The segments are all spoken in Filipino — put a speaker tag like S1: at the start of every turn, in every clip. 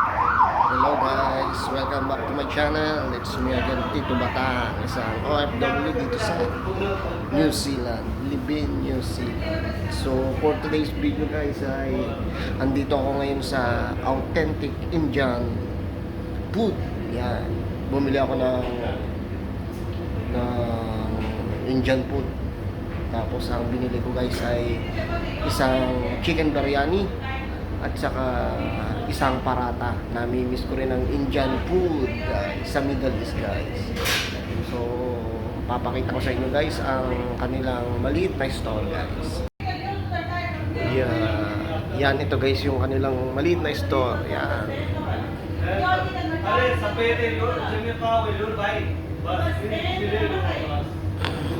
S1: Hello guys, welcome back to my channel. It's me again, Tito Batang, isang OFW dito sa New Zealand, Libin, New Zealand. So for today's video guys ay andito ako ngayon sa authentic Indian food. Yan. Bumili ako ng ng Indian food. Tapos ang binili ko guys ay isang chicken biryani at saka isang parata. Nami-miss ko rin ang Indian food uh, sa Middle East guys. So, papakita ko sa inyo guys ang kanilang maliit na stall guys. Yeah. Yan ito guys yung kanilang maliit na store. Yan.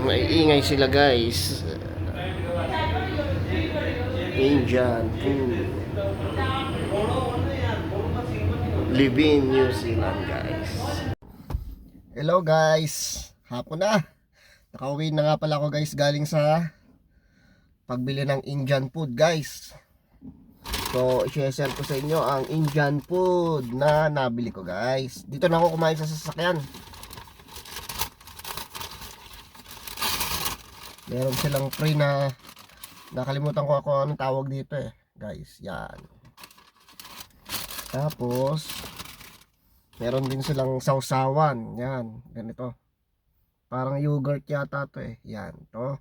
S1: May ingay sila guys. Indian food. Live in New Zealand guys. Hello guys. Hapon na. Nakauwi na nga pala ako guys galing sa pagbili ng Indian food guys. So, i-share ko sa inyo ang Indian food na nabili ko guys. Dito na ako kumain sa sasakyan. Meron silang free na nakalimutan ko ako anong tawag dito eh. Guys, yan. Tapos meron din silang sausawan. Yan, ganito. Parang yogurt yata to eh. Yan, to.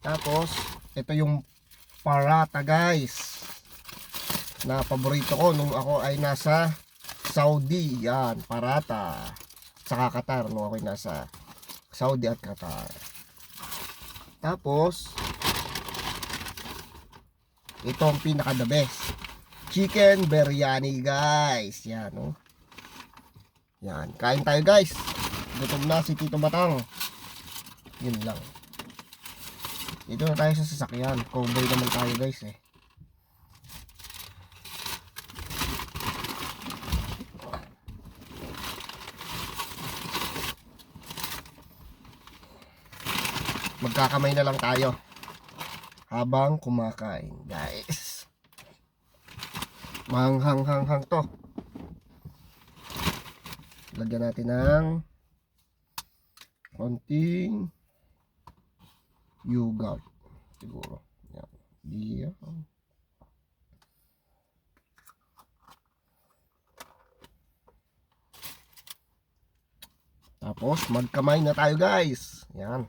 S1: Tapos, ito yung parata guys. Na paborito ko nung ako ay nasa Saudi. Yan, parata. Saka Qatar nung ako ay nasa Saudi at Qatar. Tapos, ito ang pinaka the best. Chicken biryani guys. Yan, oh. Yan, kain tayo guys. Gutom na si Tito Batang. Yun lang. Dito na tayo sa sasakyan. Cowboy naman tayo guys eh. Magkakamay na lang tayo. Habang kumakain guys. Manghang-hang-hang to. Lagyan natin ng konting yogurt siguro. Yan. Yan. Tapos magkamay na tayo guys. Yan.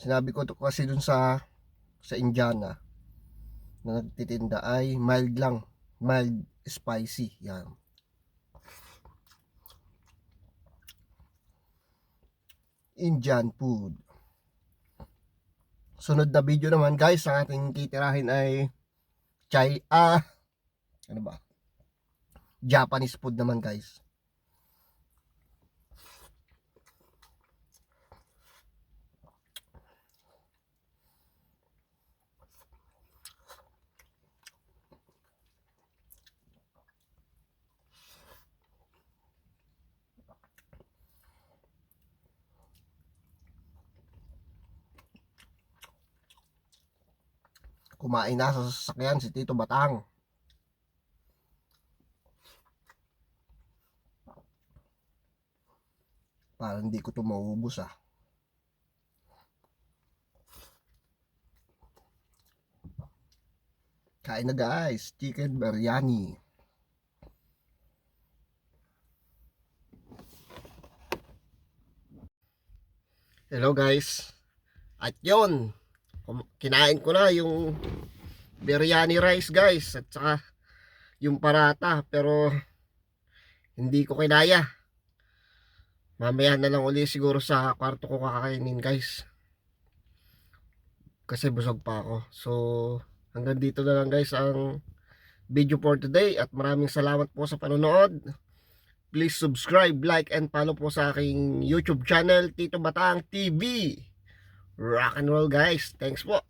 S1: Sinabi ko to kasi dun sa sa Indiana na nagtitinda ay mild lang, mild spicy. Yan. Indian food. Sunod na video naman guys, ang ating titirahin ay chai ah ano ba? Japanese food naman guys. Kumain na sa sasakyan si Tito Batang. Parang hindi ko to maubos ah. Kain na guys, chicken biryani. Hello guys. At kum- kinain ko na yung biryani rice guys at saka yung parata pero hindi ko kinaya. Mamaya na lang uli siguro sa kwarto ko kakainin guys. Kasi busog pa ako. So hanggang dito na lang guys ang video for today at maraming salamat po sa panonood. Please subscribe, like, and follow po sa aking YouTube channel, Tito Batang TV. Rock and roll guys. Thanks po.